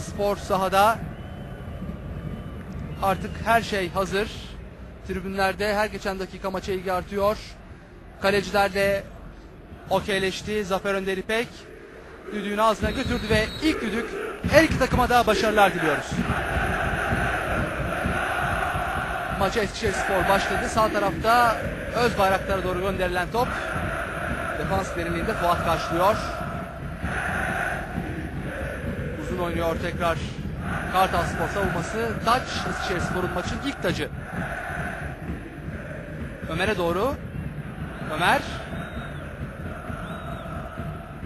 Spor sahada artık her şey hazır. Tribünlerde her geçen dakika maça ilgi artıyor. Kaleciler de okeyleşti. Zafer Önder İpek düdüğünü ağzına götürdü ve ilk düdük her iki takıma da başarılar diliyoruz. Maça Eskişehir Spor başladı. Sağ tarafta öz bayraklara doğru gönderilen top. Defans derinliğinde Fuat karşılıyor. Uzun oynuyor tekrar Kartal Spor savunması. Taç Eskişehir Spor'un maçın ilk tacı. Ömer'e doğru. Ömer.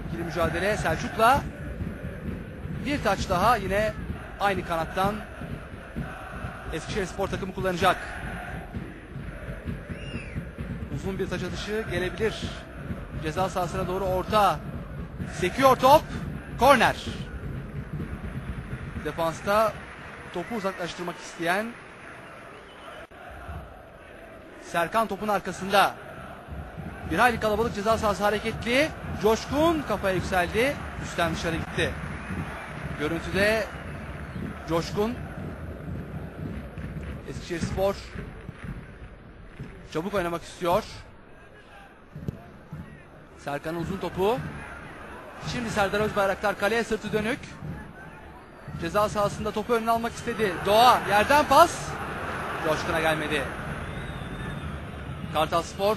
İkili mücadele Selçuk'la. Bir taç daha yine aynı kanattan Eskişehir Spor takımı kullanacak. Uzun bir taç atışı gelebilir. Ceza sahasına doğru orta. Sekiyor top. Korner. Defansta topu uzaklaştırmak isteyen Serkan topun arkasında. Bir hayli kalabalık ceza sahası hareketli. Coşkun kafaya yükseldi. Üstten dışarı gitti. Görüntüde Coşkun Eskişehir Spor çabuk oynamak istiyor. Serkan'ın uzun topu. Şimdi Serdar Özbayraktar kaleye sırtı dönük. Ceza sahasında topu önüne almak istedi. Doğa yerden pas. Coşkun'a gelmedi. Kartal Spor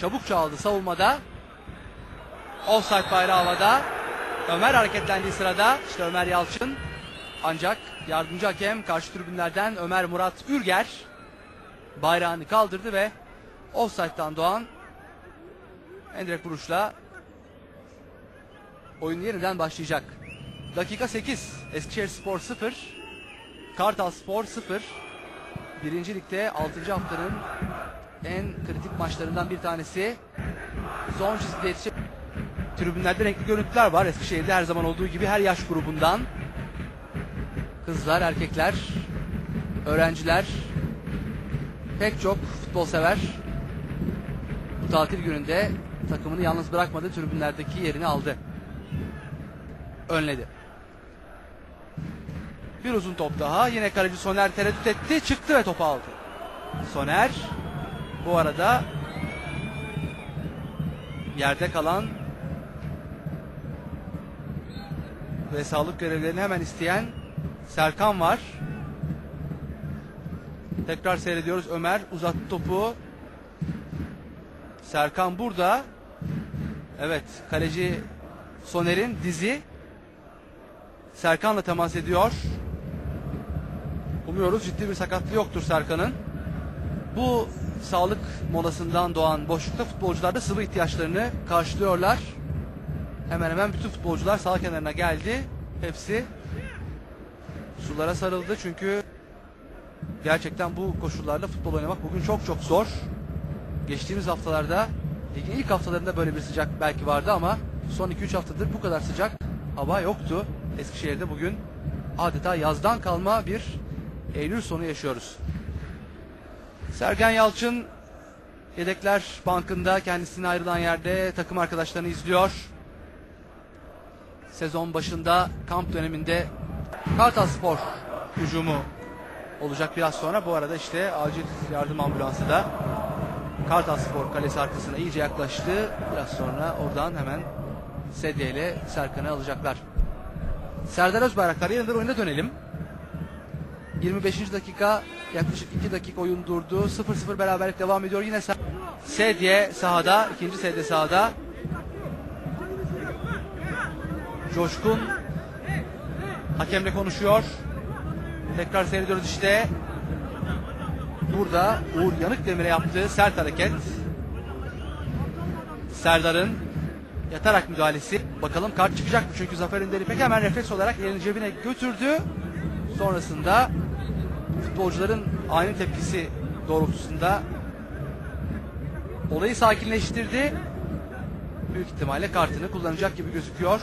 çabuk çaldı savunmada. Offside bayrağı havada. Ömer hareketlendiği sırada işte Ömer Yalçın. Ancak yardımcı hakem karşı tribünlerden Ömer Murat Ürger bayrağını kaldırdı ve offside'dan doğan endirek vuruşla oyun yeniden başlayacak. Dakika 8. Eskişehir Spor 0. Kartal Spor 0. Birinci ligde 6. haftanın en kritik maçlarından bir tanesi. Son çizgide yetişecek. Tribünlerde renkli görüntüler var. Eskişehir'de her zaman olduğu gibi her yaş grubundan. Kızlar, erkekler, öğrenciler, pek çok futbol sever. Bu tatil gününde takımını yalnız bırakmadı. Tribünlerdeki yerini aldı. Önledi. Bir uzun top daha. Yine kaleci Soner tereddüt etti. Çıktı ve topu aldı. Soner bu arada yerde kalan ve sağlık görevlerini hemen isteyen Serkan var. Tekrar seyrediyoruz. Ömer uzattı topu. Serkan burada. Evet, kaleci Soner'in dizi Serkan'la temas ediyor. Umuyoruz ciddi bir sakatlığı yoktur Serkan'ın. Bu sağlık molasından doğan boşlukta futbolcular da sıvı ihtiyaçlarını karşılıyorlar. Hemen hemen bütün futbolcular sağ kenarına geldi. Hepsi sulara sarıldı çünkü gerçekten bu koşullarla futbol oynamak bugün çok çok zor. Geçtiğimiz haftalarda ligin ilk haftalarında böyle bir sıcak belki vardı ama son 2-3 haftadır bu kadar sıcak hava yoktu. Eskişehir'de bugün adeta yazdan kalma bir Eylül sonu yaşıyoruz. Sergen Yalçın yedekler bankında kendisine ayrılan yerde takım arkadaşlarını izliyor. Sezon başında kamp döneminde Kartal Spor hücumu olacak biraz sonra. Bu arada işte acil yardım ambulansı da Kartal Spor kalesi arkasına iyice yaklaştı. Biraz sonra oradan hemen sedye ile Serkan'ı alacaklar. Serdar Özbayraktar yeniden oyuna dönelim. 25. dakika yaklaşık 2 dakika oyun durdu. 0-0 beraberlik devam ediyor. Yine Ser- sedye sahada. ikinci sedye sahada. Coşkun hakemle konuşuyor. Tekrar seyrediyoruz işte. Burada Uğur Yanık Demir'e yaptığı sert hareket. Serdar'ın yatarak müdahalesi. Bakalım kart çıkacak mı? Çünkü Zafer Ünder İpek hemen refleks olarak elini cebine götürdü. Sonrasında futbolcuların aynı tepkisi doğrultusunda olayı sakinleştirdi. Büyük ihtimalle kartını kullanacak gibi gözüküyor.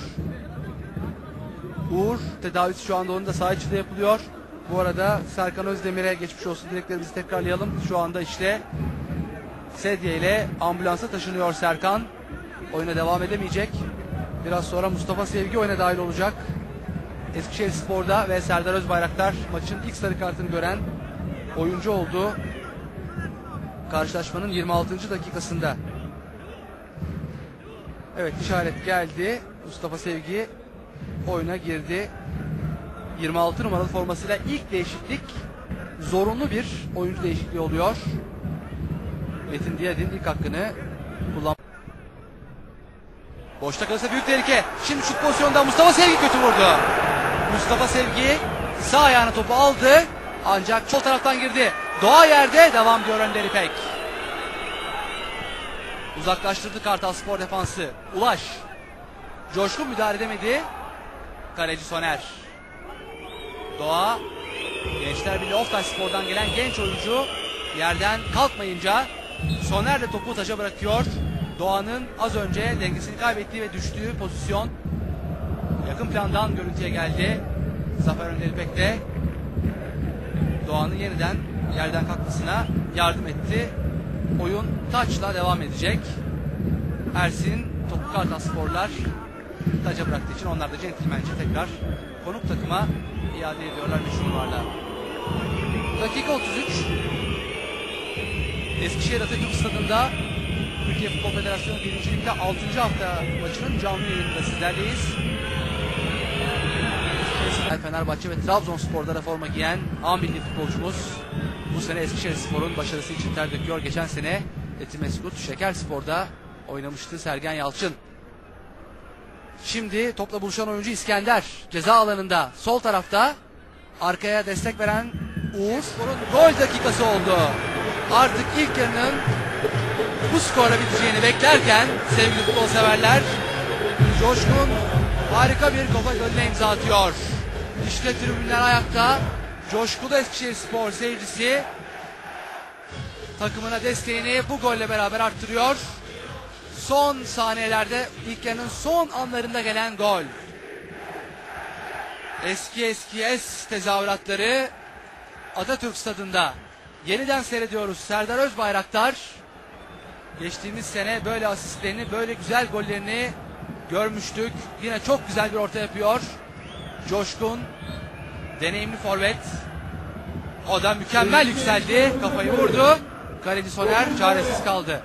Uğur tedavisi şu anda onun da saha içinde yapılıyor. Bu arada Serkan Özdemir'e geçmiş olsun dileklerimizi tekrarlayalım. Şu anda işte sedye ile ambulansa taşınıyor Serkan. Oyuna devam edemeyecek. Biraz sonra Mustafa Sevgi oyuna dahil olacak. Eskişehir Spor'da ve Serdar Özbayraktar maçın ilk sarı kartını gören oyuncu oldu. Karşılaşmanın 26. dakikasında. Evet işaret geldi. Mustafa Sevgi oyuna girdi. 26 numaralı formasıyla ilk değişiklik zorunlu bir oyuncu değişikliği oluyor. Metin Diyadin ilk hakkını kullan. Boşta kalırsa büyük tehlike. Şimdi şut pozisyonunda Mustafa Sevgi kötü vurdu. Mustafa Sevgi sağ ayağına topu aldı. Ancak sol taraftan girdi. Doğa yerde devam diyor Önder İpek. Uzaklaştırdı Kartal Spor defansı. Ulaş. Coşkun müdahale edemedi. Kaleci Soner. Doğa. Gençler Birliği Oftaş Spor'dan gelen genç oyuncu yerden kalkmayınca Soner de topu taşa bırakıyor. Doğan'ın az önce dengesini kaybettiği ve düştüğü pozisyon yakın plandan görüntüye geldi. Zafer Önder İpek de Doğan'ın yeniden yerden kalkmasına yardım etti. Oyun taçla devam edecek. Ersin topu Kartal Sporlar taca bıraktığı için onlar da centilmence tekrar konuk takıma iade ediyorlar meşhur yuvarlağı. Dakika 33. Eskişehir Atatürk Stadı'nda Türkiye Futbol Federasyonu 1. Lig'de 6. hafta maçının canlı yayınında sizlerleyiz. Fenerbahçe ve Trabzonspor'da da forma giyen A milli futbolcumuz bu sene Eskişehir Spor'un başarısı için ter döküyor. Geçen sene Etimeskut Şeker Spor'da oynamıştı Sergen Yalçın. Şimdi topla buluşan oyuncu İskender ceza alanında sol tarafta arkaya destek veren Uğur Spor'un gol dakikası oldu. Artık ilk yarının bu skora biteceğini beklerken sevgili futbol severler Coşkun harika bir kafa golüne imza atıyor. İşte tribünler ayakta. Coşkulu Eskişehir Spor seyircisi takımına desteğini bu golle beraber arttırıyor. Son saniyelerde ilk yarının son anlarında gelen gol. Eski eski es tezahüratları Atatürk Stadı'nda yeniden seyrediyoruz. Serdar Özbayraktar geçtiğimiz sene böyle asistlerini, böyle güzel gollerini görmüştük. Yine çok güzel bir orta yapıyor. Coşkun, deneyimli forvet. O da mükemmel yükseldi. Kafayı vurdu. Kaleci Soner çaresiz kaldı.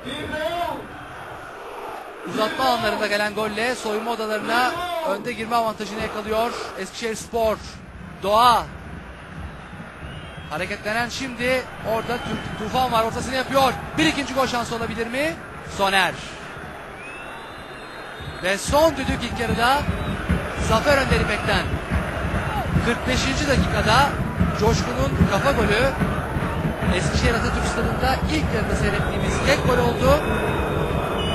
Uzatma alanlarında gelen golle soyunma odalarına önde girme avantajını yakalıyor. Eskişehir Spor. Doğa. Hareketlenen şimdi orada Tufan var ortasını yapıyor. Bir ikinci gol şansı olabilir mi? Soner. Ve son düdük ilk yarıda Zafer Önder İpek'ten. 45. dakikada Coşkun'un kafa golü Eskişehir Atatürk Stadı'nda ilk yarıda seyrettiğimiz tek gol oldu.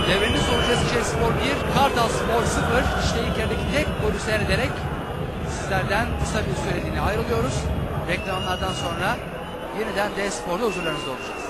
Devrenin sonucu Eskişehir Spor 1, Kartal Spor 0. İşte ilk yarıdaki tek golü seyrederek sizlerden kısa bir süreliğine ayrılıyoruz. Reklamlardan sonra yeniden D Spor'da huzurlarınızda olacağız.